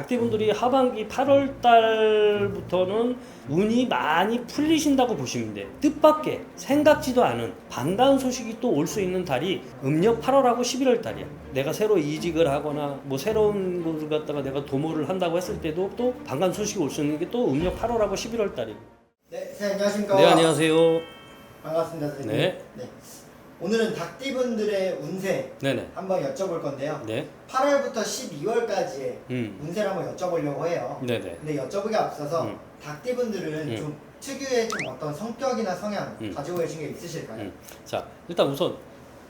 닭띠분들이 하반기 8월 달부터는 운이 많이 풀리신다고 보시면 돼요. 뜻밖의 생각지도 않은 반가운 소식이 또 올 수 있는 달이 음력 8월하고 11월 달이야. 내가 새로 이직을 하거나 뭐 새로운 것을 갖다가 내가 도모를 한다고 했을 때도 또 반가운 소식이 올 수 있는 게 또 음력 8월하고 11월 달이고. 네, 선생님 안녕하십니까? 네, 안녕하세요. 반갑습니다, 선생님. 네. 오늘은 닭띠분들의 운세 네네. 한번 여쭤볼 건데요. 네. 8월부터 12월까지의 음. 운세를 한번 여쭤보려고 해요. 네네. 근데 여쭤보기 앞서서 음. 닭띠분들은 음. 좀 특유의 좀 어떤 성격이나 성향 음. 가지고 계신 게 있으실까요? 음. 자, 일단 우선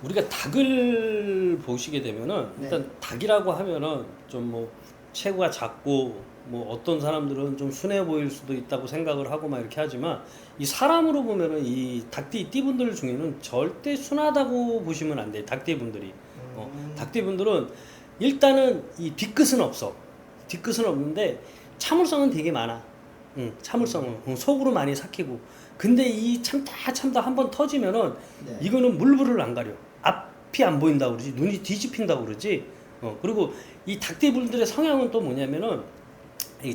우리가 닭을 보시게 되면은 네. 일단 닭이라고 하면은 좀 뭐 체구가 작고 뭐 어떤 사람들은 좀 순해 보일 수도 있다고 생각을 하고 막 이렇게 하지만 이 사람으로 보면은 이 닭띠 띠분들 중에는 절대 순하다고 보시면 안 돼요. 닭띠 분들이. 어, 음. 닭띠 분들은 일단은 이 뒤끝은 없어. 뒤끝은 없는데 참을성은 되게 많아. 응, 참을성은 응, 속으로 많이 삭히고. 근데 이 참다 참다 한 번 터지면은 네. 이거는 물불을 안 가려. 앞이 안 보인다 고 그러지. 눈이 뒤집힌다 고 그러지. 어, 그리고 이 닭띠 분들의 성향은 또 뭐냐면은 이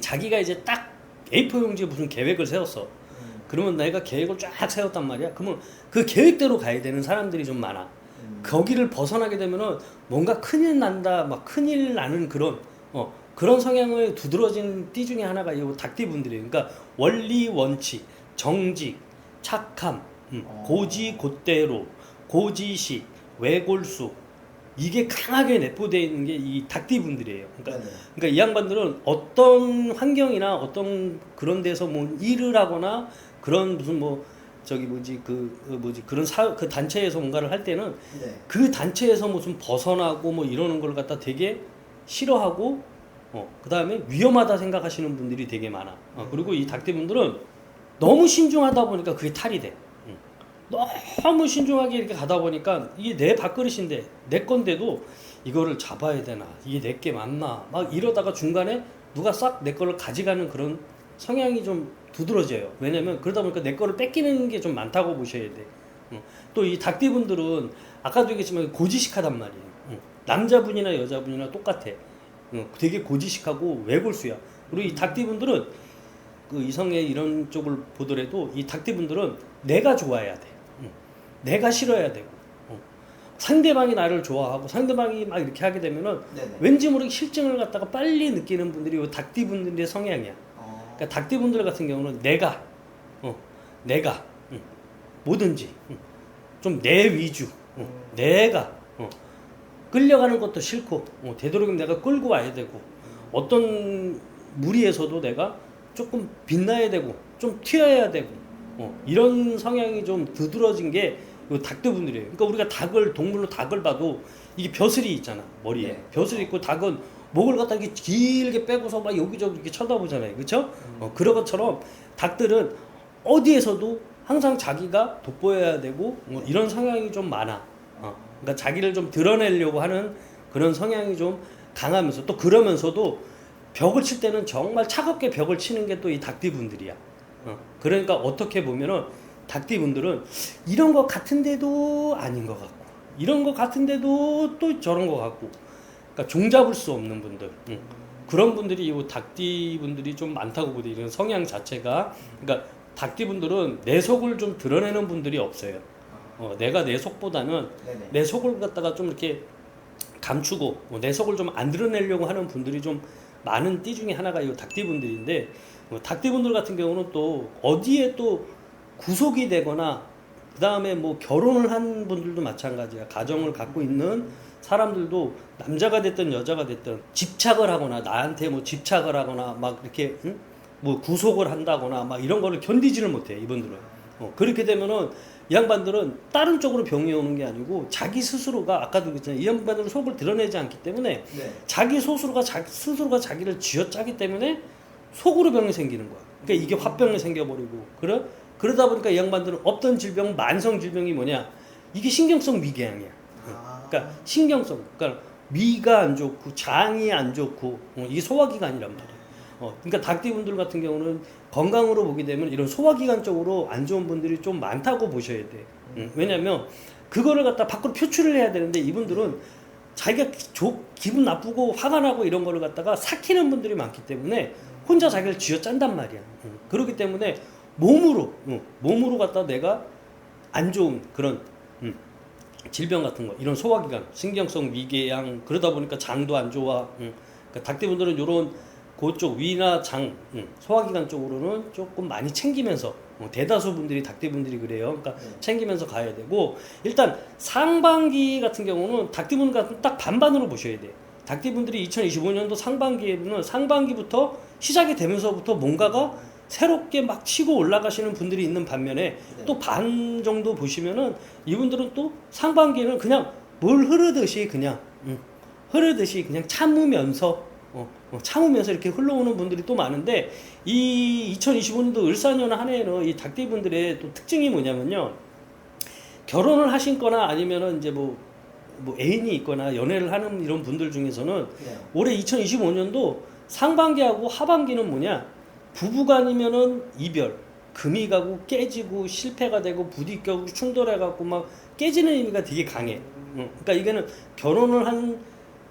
자기가 이제 딱 A4 용지에 무슨 계획을 세웠어. 음. 그러면 내가 계획을 쫙 세웠단 말이야. 그러면 그 계획대로 가야 되는 사람들이 좀 많아. 음. 거기를 벗어나게 되면은 뭔가 큰일 난다, 막 큰일 나는 그런 어 그런 성향을 두드러진 띠 중에 하나가 이 닭띠 분들이에요. 그러니까 원리 원칙, 정직, 착함, 음, 어. 고지 곧대로, 고지식, 외골수 이게 강하게 내포되어 있는 게 이 닭띠 분들이에요. 그러니까 네네. 그러니까 이 양반들은 어떤 환경이나 어떤 그런 데서 뭐 일을 하거나 그런 무슨 뭐 저기 뭐지 그 어, 뭐지 그런 사 그 단체에서 뭔가를 할 때는 네. 그 단체에서 무슨 벗어나고 뭐 이러는 걸 갖다 되게 싫어하고 어 그다음에 위험하다 생각하시는 분들이 되게 많아. 어, 그리고 이 닭대분들은 너무 신중하다 보니까 그게 탈이 돼. 응. 너무 신중하게 이렇게 가다 보니까 이게 내 밥그릇인데 내 건데도 이거를 잡아야 되나 이게 내게 맞나 막 이러다가 중간에 누가 싹 내 거를 가져가는 그런 성향이 좀 두드러져요. 왜냐면 그러다 보니까 내 거를 뺏기는 게 좀 많다고 보셔야 돼. 또 이 닭띠분들은 아까도 얘기했지만 고지식하단 말이에요. 응. 남자분이나 여자분이나 똑같아. 응. 되게 고지식하고 외골수야. 그리고 이 닭띠분들은 그 이성의 이런 쪽을 보더라도 이 닭띠분들은 내가 좋아해야 돼. 응. 내가 싫어야 되고. 어. 상대방이 나를 좋아하고 상대방이 막 이렇게 하게 되면은 네네. 왠지 모르게 실증을 갖다가 빨리 느끼는 분들이 이 닭띠 분들의 성향이야. 어. 그러니까 닭띠 분들 같은 경우는 내가, 어, 내가 응. 뭐든지 좀내 위주, 어, 내가 어, 끌려가는 것도 싫고 어, 되도록이면 내가 끌고 와야 되고 어떤 무리에서도 내가 조금 빛나야 되고 좀 튀어야 되고 어, 이런 성향이 좀 두드러진 게 이 닭띠분들이에요. 그러니까 우리가 닭을 동물로 닭을 봐도 이게 벼슬이 있잖아 머리에 네. 벼슬이 있고 닭은 목을 갖다 이렇게 길게 빼고서 막 여기저기 이렇게 쳐다보잖아요. 그렇죠? 어, 그런 것처럼 닭들은 어디에서도 항상 자기가 돋보여야 되고 뭐 이런 성향이 좀 많아. 어, 그러니까 자기를 좀 드러내려고 하는 그런 성향이 좀 강하면서 또 그러면서도 벽을 칠 때는 정말 차갑게 벽을 치는 게 또 이 닭띠분들이야. 어, 그러니까 어떻게 보면은 닭띠분들은 이런 것 같은데도 아닌 것 같고 이런 것 같은데도 또 저런 것 같고 그러니까 종잡을 수 없는 분들 응. 그런 분들이 이 닭띠 분들이 좀 많다고 보대 이런 성향 자체가 그러니까 닭띠 분들은 내 속을 좀 드러내는 분들이 없어요. 어, 내가 내 속보다는 네네. 내 속을 갖다가 좀 이렇게 감추고 어, 내 속을 좀 안 드러내려고 하는 분들이 좀 많은 띠 중에 하나가 이 닭띠 분들인데 어, 닭띠 분들 같은 경우는 또 어디에 또 구속이 되거나 그 다음에 뭐 결혼을 한 분들도 마찬가지야 가정을 갖고 있는 사람들도 남자가 됐든 여자가 됐든 집착을 하거나 나한테 뭐 집착을 하거나 막 이렇게 응? 뭐 구속을 한다거나 막 이런 거를 견디지를 못해 이분들은 어, 그렇게 되면은 이 양반들은 다른 쪽으로 병이 오는 게 아니고 자기 스스로가 아까도 그랬잖아요 이 양반들은 속을 드러내지 않기 때문에 네. 자기 스스로가 자, 스스로가 자기를 쥐어짜기 때문에 속으로 병이 생기는 거야. 그러니까 이게 화병이 생겨버리고 그래 그러다 보니까 이 양반들은 없던 질병 만성 질병이 뭐냐 이게 신경성 위궤양이야. 아. 그러니까 신경성 그러니까 위가 안 좋고 장이 안 좋고 어, 이게 소화기관이란 말이야. 어, 그러니까 닭띠분들 같은 경우는 건강으로 보게 되면 이런 소화기관 쪽으로 안 좋은 분들이 좀 많다고 보셔야 돼. 음, 왜냐면 그거를 갖다 밖으로 표출을 해야 되는데 이분들은 자기가 조, 기분 나쁘고 화가 나고 이런 거를 갖다가 삭히는 분들이 많기 때문에 혼자 자기를 쥐어 짠단 말이야. 응. 그렇기 때문에 몸으로 응, 몸으로 갖다 내가 안 좋은 그런 음, 질병 같은 거 이런 소화기관 신경성 위궤양 그러다 보니까 장도 안 좋아 음. 그러니까 닭띠분들은 요런 그쪽 위나 장 음, 소화기관 쪽으로는 조금 많이 챙기면서 어, 대다수 분들이 닭띠분들이 그래요 그러니까 네. 챙기면서 가야 되고 일단 상반기 같은 경우는 닭띠분 같은 딱 반반으로 보셔야 돼요 닭띠분들이 2025년도 상반기에는 상반기부터 시작이 되면서부터 뭔가가 새롭게 막 치고 올라가시는 분들이 있는 반면에 네. 또 반 정도 보시면은 이분들은 또 상반기에는 그냥 물 흐르듯이 그냥 음, 흐르듯이 그냥 참으면서 어, 어, 참으면서 이렇게 흘러오는 분들이 또 많은데 이 2025년도 을사년 한 해에는 이 닭띠분들의 또 특징이 뭐냐면요 결혼을 하신거나 아니면은 이제 뭐, 뭐 애인이 있거나 연애를 하는 이런 분들 중에서는 네. 올해 2025년도 상반기하고 하반기는 뭐냐 부부간이면은 이별 금이 가고 깨지고 실패가 되고 부딪혀고 충돌해갖고 막 깨지는 의미가 되게 강해 응. 그러니까 이거는 결혼을 한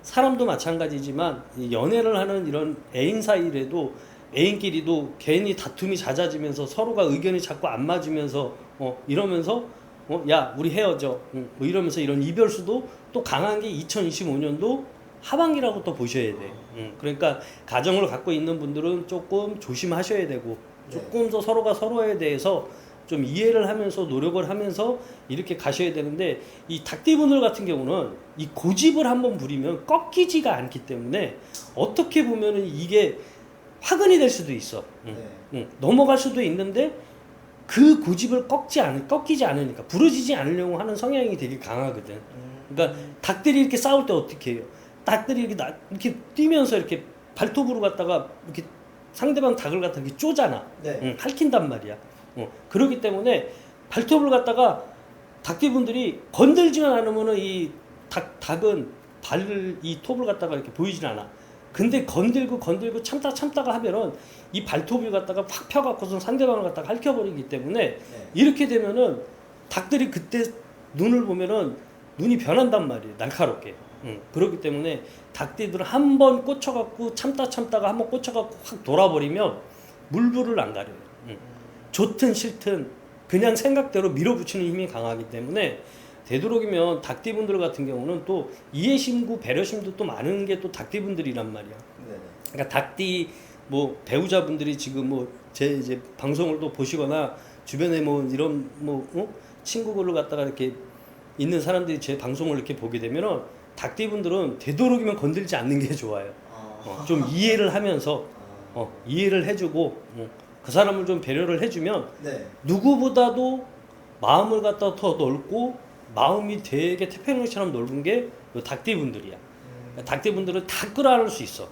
사람도 마찬가지지만 이 연애를 하는 이런 애인 사이라도 애인끼리도 괜히 다툼이 잦아지면서 서로가 의견이 자꾸 안 맞으면서 어 이러면서 어 야 우리 헤어져 응. 뭐 이러면서 이런 이별수도 또 강한 게 2025년도 하반기라고 또 보셔야 돼. 응. 그러니까 가정을 갖고 있는 분들은 조금 조심하셔야 되고 네. 조금 더 서로가 서로에 대해서 좀 이해를 하면서 노력을 하면서 이렇게 가셔야 되는데 이 닭띠분들 같은 경우는 이 고집을 한번 부리면 꺾이지가 않기 때문에 어떻게 보면은 이게 화근이 될 수도 있어. 응. 네. 응. 넘어갈 수도 있는데 그 고집을 꺾지 않 꺾이지 않으니까 부러지지 않으려고 하는 성향이 되게 강하거든. 음. 그러니까 닭들이 이렇게 싸울 때 어떻게 해요? 닭들이 이렇게 나, 이렇게 뛰면서 이렇게 발톱으로 갖다가 이렇게 상대방 닭을 갖다 이렇게 쪼잖아. 네. 응, 핥힌단 말이야. 어, 그렇기 때문에 발톱을 갖다가 닭띠분들이 건들지만 않으면은 이 닭, 닭은 발을 이 톱을 갖다가 이렇게 보이진 않아. 근데 건들고 건들고 참다 참다가 하면은 이 발톱을 갖다가 팍 펴갖고서 상대방을 갖다가 핥혀버리기 때문에 네. 이렇게 되면은 닭들이 그때 눈을 보면은 눈이 변한단 말이에요 날카롭게 응. 그렇기 때문에 닭띠들은 한 번 꽂혀갖고 참다 참다가 한 번 꽂혀갖고 확 돌아버리면 물불을 안 가려요 응. 좋든 싫든 그냥 생각대로 밀어붙이는 힘이 강하기 때문에 되도록이면 닭띠분들 같은 경우는 또 이해심구 배려심도 또 많은 게 또 닭띠분들이란 말이야 네. 그러니까 닭띠 뭐 배우자분들이 지금 뭐 제 이제 방송을 또 보시거나 주변에 뭐 이런 뭐 어? 친구들을 갖다가 이렇게 있는 사람들이 제 방송을 이렇게 보게 되면은 닭띠분들은 되도록이면 건들지 않는 게 좋아요. 아. 어, 좀 이해를 하면서 아. 어, 이해를 해주고 어, 그 사람을 좀 배려를 해주면 네. 누구보다도 마음을 갖다 더 넓고 마음이 되게 태평양처럼 넓은 게요 닭띠분들이야. 음. 닭띠분들은 다 끌어안을 수 있어.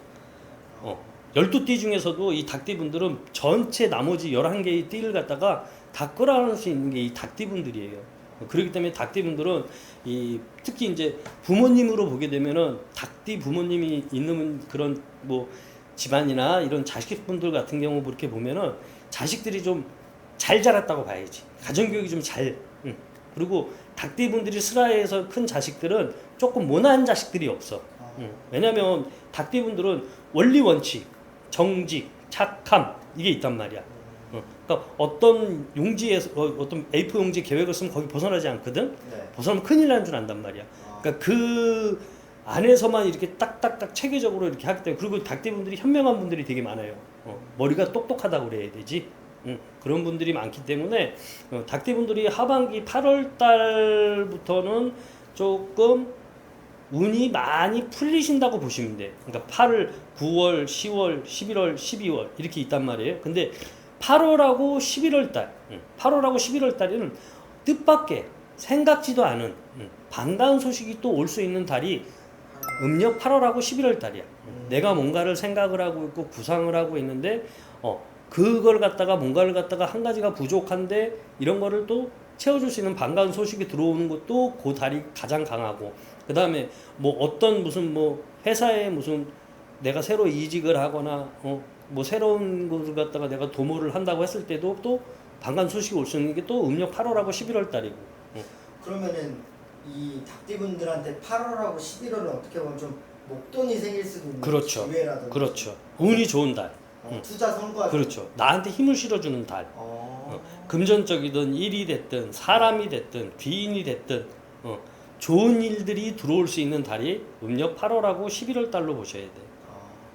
어. 12띠 중에서도 이 닭띠분들은 전체 나머지 11개의 띠를 갖다가 다 끌어안을 수 있는 게 이 닭띠분들이에요. 어, 그렇기 때문에 닭띠분들은 이 특히 이제 부모님으로 보게 되면은 닭띠 부모님이 있는 그런 뭐 집안이나 이런 자식분들 같은 경우 그렇게 보면은 자식들이 좀 잘 자랐다고 봐야지. 가정교육이 좀 잘. 응. 그리고 닭띠분들이 슬라에서 큰 자식들은 조금 모난 자식들이 없어. 아. 응. 왜냐면 닭띠분들은 원리 원칙, 정직, 착함 이게 있단 말이야. 어. 그러니까 어떤 용지에서 어, 어떤 A4 용지 계획을 쓰면 거기 벗어나지 않거든. 네. 벗어나면 큰일 나는 줄 안단 말이야. 아. 그러니까 그 안에서만 이렇게 딱딱딱 체계적으로 이렇게 하기 때문에 그리고 닭띠분들이 현명한 분들이 되게 많아요. 어, 머리가 똑똑하다고 그래야 되지. 응, 그런 분들이 많기 때문에 어, 닭띠분들이 하반기 8월 달부터는 조금 운이 많이 풀리신다고 보시면 돼. 그러니까 8월, 9월, 10월, 11월, 12월 이렇게 있단 말이에요. 근데 8월하고 11월 달, 응, 8월하고 11월 달에는 뜻밖의 생각지도 않은 응, 반가운 소식이 또 올 수 있는 달이 음력 8월하고 11월 달이야. 음. 내가 뭔가를 생각을 하고 있고 구상을 하고 있는데 어 그걸 갖다가 뭔가를 갖다가 한 가지가 부족한데 이런 거를 또 채워줄 수 있는 반가운 소식이 들어오는 것도 그 달이 가장 강하고 그 다음에 뭐 어떤 무슨 뭐 회사에 무슨 내가 새로 이직을 하거나 어 뭐 새로운 것을 갖다가 내가 도모를 한다고 했을 때도 또 반가운 소식이 올 수 있는 게 또 음력 8월하고 11월 달이고 그러면은 이 닭띠분들한테 8월하고 11월은 어떻게 보면 좀 목돈이 생길 수도 있는 그렇죠. 기회라든지 그렇죠. 운이 좋은 달. 어, 음. 투자 성과 그렇죠. 나한테 힘을 실어주는 달. 어. 금전적이든 일이 됐든 사람이 됐든 귀인이 됐든 어, 좋은 일들이 들어올 수 있는 달이 음력 8월하고 11월 달로 보셔야 돼요.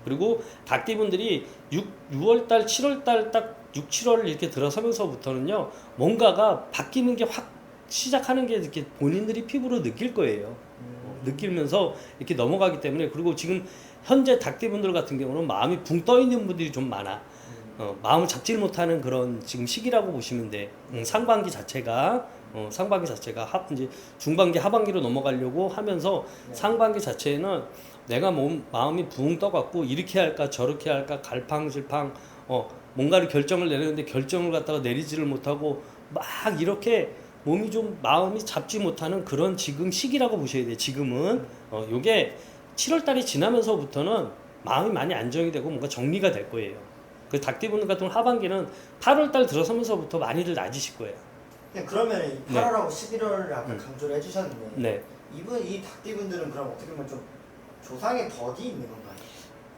어. 그리고 닭띠분들이 6, 6월 달, 7월 달 딱 6, 7월 이렇게 들어서면서부터는요. 뭔가가 바뀌는 게 확 시작하는 게 이렇게 본인들이 피부로 느낄 거예요. 어, 느끼면서 이렇게 넘어가기 때문에 그리고 지금 현재 닭띠분들 같은 경우는 마음이 붕 떠 있는 분들이 좀 많아. 어, 마음을 잡질 못하는 그런 지금 시기라고 보시면 돼. 음, 상반기 자체가 어, 상반기 자체가 하, 이제 중반기 하반기로 넘어가려고 하면서 네. 상반기 자체는 내가 몸 마음이 붕 떠갖고 이렇게 할까 저렇게 할까 갈팡질팡 어 뭔가를 결정을 내리는데 결정을 갖다가 내리지를 못하고 막 이렇게 몸이 좀 마음이 잡지 못하는 그런 지금 시기라고 보셔야 돼요. 지금은 어 요게 7월 달이 지나면서부터는 마음이 많이 안정이 되고 뭔가 정리가 될 거예요. 그 닭띠분 같은 하반기는 8월 달 들어서면서부터 많이들 낮으실 거예요. 그냥 그러면 이 네. 8월하고 11월을 아까 음. 강조를 해주셨는데 네. 이분 이 닭띠분들은 그럼 어떻게 보면 좀 조상의 덕이 있는 건가요?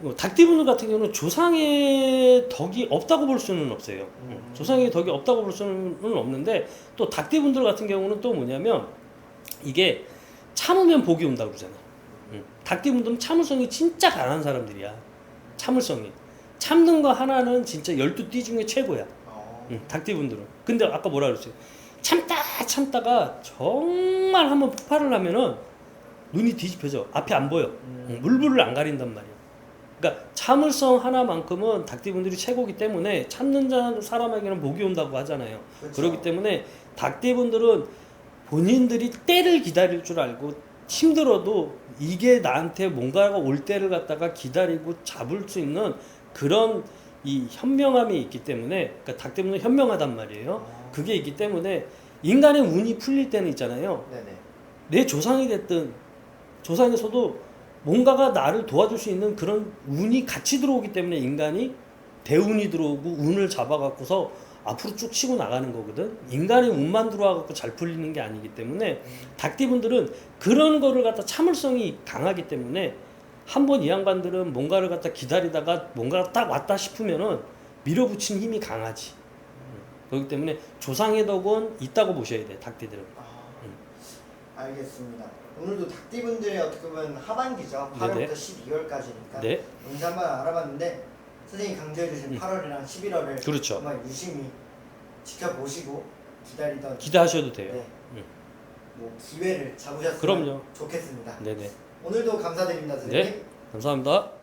어, 닭띠분들 같은 경우는 조상의 덕이 없다고 볼 수는 없어요. 음. 조상의 덕이 없다고 볼 수는 없는데 또 닭띠분들 같은 경우는 또 뭐냐면 이게 참으면 복이 온다고 그러잖아요. 음. 닭띠분들은 참을성이 진짜 강한 사람들이야. 참을성이. 참는 거 하나는 진짜 열두 띠 중에 최고야. 어. 응, 닭띠분들은. 근데 아까 뭐라 그랬어요? 참다 참다가 정말 한번 폭발을 하면은 눈이 뒤집혀져. 앞이 안 보여. 음. 응, 물불을 안 가린단 말이야. 그러니까 참을성 하나만큼은 닭띠분들이 최고기 때문에 참는 자 사람에게는 복이 온다고 하잖아요. 그렇죠. 그렇기 때문에 닭띠분들은 본인들이 때를 기다릴 줄 알고 힘들어도 이게 나한테 뭔가가 올 때를 갖다가 기다리고 잡을 수 있는 그런 이 현명함이 있기 때문에 그러니까 닭띠분은 현명하단 말이에요. 어. 그게 있기 때문에 인간의 운이 풀릴 때는 있잖아요. 네네. 내 조상이 됐든 조상에서도 뭔가가 나를 도와줄 수 있는 그런 운이 같이 들어오기 때문에 인간이 대운이 들어오고 운을 잡아갖고서 앞으로 쭉 치고 나가는 거거든. 인간의 운만 들어와갖고 잘 풀리는 게 아니기 때문에 닭띠분들은 그런 거를 갖다 참을성이 강하기 때문에 한번 이 양반들은 뭔가를 갖다 기다리다가 뭔가가 딱 왔다 싶으면은 밀어붙이는 힘이 강하지. 음. 그렇기 때문에 조상의 덕은 있다고 보셔야 돼 닭띠들은. 알겠습니다. 오늘도 닭띠분들의 어떻게 보면 하반기죠. 8월부터 네네. 12월까지니까 네, 운세 한번 알아봤는데 선생님이 강조해 주신 음. 8월이랑 11월을 그렇죠. 정말 유심히 지켜보시고 기다리던 기대하셔도 돼요. 네. 음. 뭐 기회를 잡으셨으면 그럼요. 좋겠습니다. 네네. 오늘도 감사드립니다, 선생님. 네. 감사합니다.